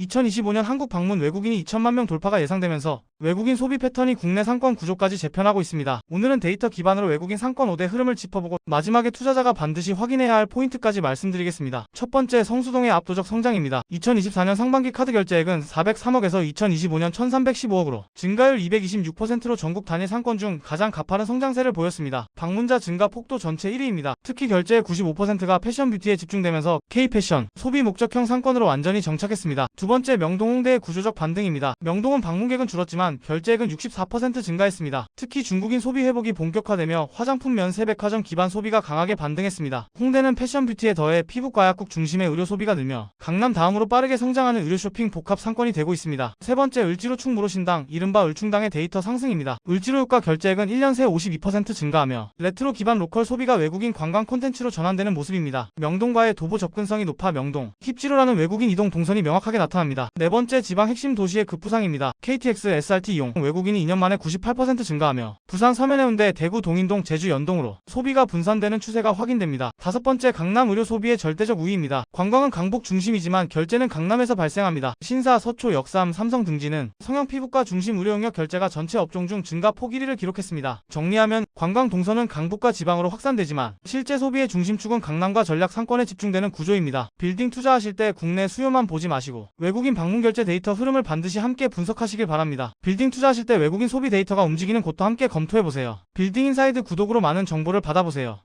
2025년 한국 방문 외국인이 2천만 명 돌파가 예상되면서 외국인 소비 패턴이 국내 상권 구조까지 재편하고 있습니다. 오늘은 데이터 기반으로 외국인 상권 5대 흐름을 짚어보고 마지막에 투자자가 반드시 확인해야 할 포인트까지 말씀드리겠습니다. 첫 번째 성수동의 압도적 성장입니다. 2024년 상반기 카드 결제액은 403억에서 2025년 1315억으로 증가율 226%로 전국 단일 상권 중 가장 가파른 성장세를 보였습니다. 방문자 증가 폭도 전체 1위입니다. 특히 결제의 95%가 패션 뷰티에 집중되면서 K-패션, 소비 목적형 상권으로 완전히 정착했습니다. 두 번째 명동 홍대의 구조적 반등입니다. 명동은 방문객은 줄었지만 결제액은 64% 증가했습니다. 특히 중국인 소비 회복이 본격화되며 화장품 면 세백화점 기반 소비가 강하게 반등했습니다. 홍대는 패션 뷰티에 더해 피부과 약국 중심의 의료 소비가 늘며 강남 다음으로 빠르게 성장하는 의료 쇼핑 복합 상권이 되고 있습니다. 세 번째 을지로 충무로 신당, 이른바 을충당의 데이터 상승입니다. 을지로 효과 결제액은 1년 새 52% 증가하며 레트로 기반 로컬 소비가 외국인 관광 콘텐츠로 전환되는 모습입니다. 명동과의 도보 접근성이 높아 명동, 힙지로라는 외국인 이동 동선이 명확하게 나타납니다. 네 번째 지방 핵심 도시의 급부상입니다. KTX, SRT 이용 외국인이 2년 만에 98% 증가하며 부산 서면해운대, 대구 동인동, 제주 연동으로 소비가 분산되는 추세가 확인됩니다. 다섯 번째 강남 의료 소비의 절대적 우위입니다. 관광은 강북 중심이지만 결제는 강남에서 발생합니다. 신사, 서초, 역삼, 삼성 등지는 성형 피부과 중심 의료 영역 결제가 전체 업종 중 증가 폭 1위를 기록했습니다. 정리하면 관광 동선은 강북과 지방으로 확산되지만 실제 소비의 중심축은 강남과 전략 상권에 집중되는 구조입니다. 빌딩 투자하실 때 국내 수요만 보지 마시고 외국인 방문 결제 데이터 흐름을 반드시 함께 분석하시길 바랍니다. 빌딩 투자하실 때 외국인 소비 데이터가 움직이는 곳도 함께 검토해 보세요. 빌딩 인사이드 구독으로 많은 정보를 받아보세요.